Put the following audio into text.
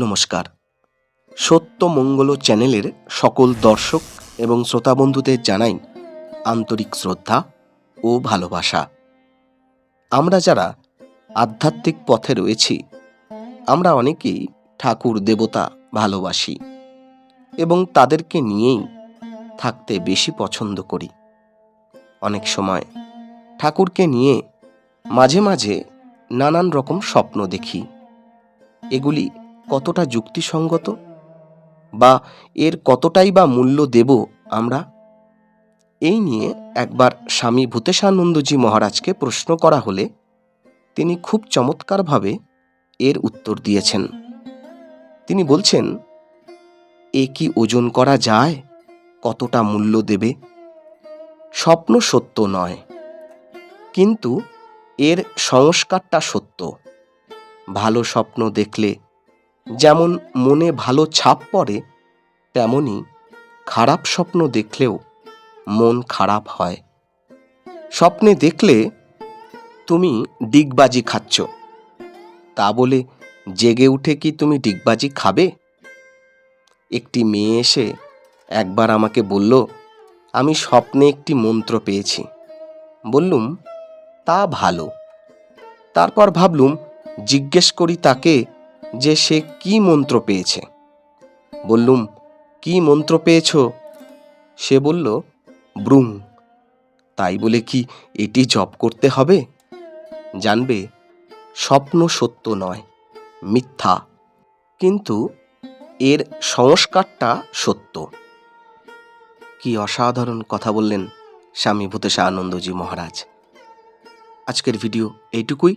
নমস্কার। সত্য মঙ্গল চ্যানেলের সকল দর্শক এবং শ্রোতা বন্ধুদের জানাই আন্তরিক শ্রদ্ধা ও ভালোবাসা। আমরা যারা আধ্যাত্মিক পথে রয়েছি, আমরা অনেকেই ঠাকুর দেবতা ভালোবাসি এবং তাদেরকে নিয়েই থাকতে বেশি পছন্দ করি। অনেক সময় ঠাকুরকে নিয়ে মাঝে মাঝে নানান রকম স্বপ্ন দেখি। এগুলি কতটা যুক্তিসঙ্গত? বা এর কতটাই বা মূল্য দেব আমরা? এই নিয়ে একবার স্বামী ভূতেশানন্দজি মহারাজকে প্রশ্ন করা হলে তিনি খুব চমৎকারভাবে এর উত্তর দিয়েছেন। তিনি বলছেন, এ কি ওজন করা যায়? কতটা মূল্য দেবে? স্বপ্ন সত্য নয়। কিন্তু এর সংস্কারটা সত্য। ভালো স্বপ্ন দেখলে যেমন মনে ভালো ছাপ পড়ে, তেমনি খারাপ স্বপ্ন দেখলেও মন খারাপ হয়। স্বপ্নে দেখলে তুমি ডিগবাজি খাচ্ছ। তা বলে জেগে উঠে কি তুমি ডিগবাজি খাবে? একটি মেয়ে এসে একবার আমাকে বলল, আমি স্বপ্নে একটি মন্ত্র পেয়েছি। বললুম, তা ভালো। তারপর ভাবলুম, জিজ্ঞেস করি তাকে যে সে কি মন্ত্র পেয়েছে। বললুম, কি মন্ত্র পেয়েছ? সে বলল, ব্রুং। তাই বলে কি এটি জপ করতে হবে? জানবে, স্বপ্ন সত্য নয়, মিথ্যা। কিন্তু এর সংস্কারটা সত্য। কি অসাধারণ কথা বললেন স্বামী ভূতেশা আনন্দজি মহারাজ। আজকের ভিডিও এইটুকুই।